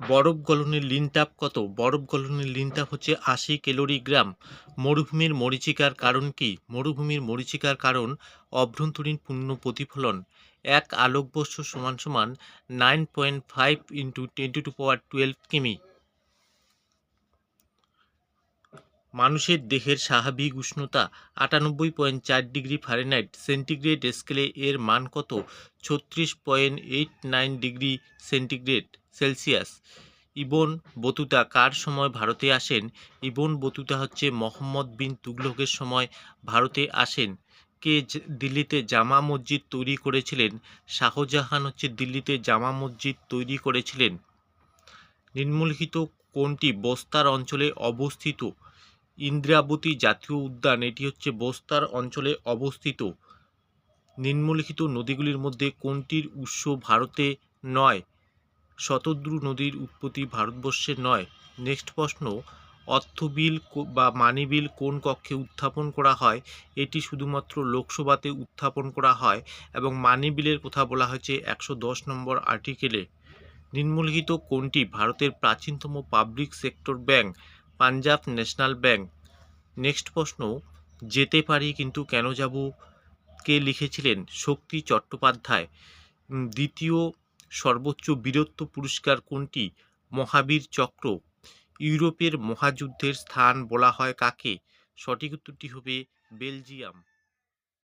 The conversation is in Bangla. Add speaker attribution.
Speaker 1: বরফ গলনের লিনটাপ কত? বরফ গলনের লিনটাপ হচ্ছে আশি ক্যালোরি গ্রাম। মরুভূমির মরিচিকার কারণ কি? মরুভূমির মরিচিকার কারণ অভ্যন্তরীণ পূর্ণ প্রতিফলন। এক আলোকবর্ষ সমান সমান nine point five into twenty two power twelve কিমি। মানুষের দেহের স্বাভাবিক উষ্ণতা আটানব্বই পয়েন্ট চার ডিগ্রি ফারেনহাইট সেন্টিগ্রেড স্কেলে এর মান কত? ছত্রিশ point eight nine degree centigrade Celsius. Ibn Battuta কার সময় ভারতে আসেন? ইবন বতুতা হচ্ছে মোহাম্মদ বিন তুগলকের সময় ভারতে আসেন। কে দিল্লিতে জামা মসজিদ তৈরি করেছিলেন? শাহজাহান হচ্ছে দিল্লিতে জামা মসজিদ তৈরি করেছিলেন। নিম্নলিখিত কোনটি বস্তার অঞ্চলে অবস্থিত? ইন্দ্রাবতী জাতীয় উদ্যান, এটি হচ্ছে বস্তার অঞ্চলে অবস্থিত। নিম্নলিখিত নদীগুলির মধ্যে কোনটির উৎস ভারতে নয়? শতদ্রু নদীর উৎপত্তি ভারতবর্ষে নয়। নেক্সট প্রশ্ন, অর্থবিল কো- বা মানি বিল কোন কক্ষে উত্থাপন করা হয়? এটি শুধুমাত্র লোকসভাতে উত্থাপন করা হয় এবং মানি বিলের কথা বলা হয়েছে একশো দশ নম্বর আর্টিকেলে। নিম্নলিখিত কোনটি ভারতের প্রাচীনতম public sector bank? Punjab national bank. Next প্রশ্ন, যেতে পারি কিন্তু কেন যাব? কে লিখেছিলেন শক্তি চট্টোপাধ্যায়? দ্বিতীয় সর্বোচ্চ বীরত্ব পুরস্কার কোনটি? মহাবীর চক্র। ইউরোপের মহাযুদ্ধের স্থান বলা হয় কাকে? সঠিক উত্তরটি হবে বেলজিয়াম।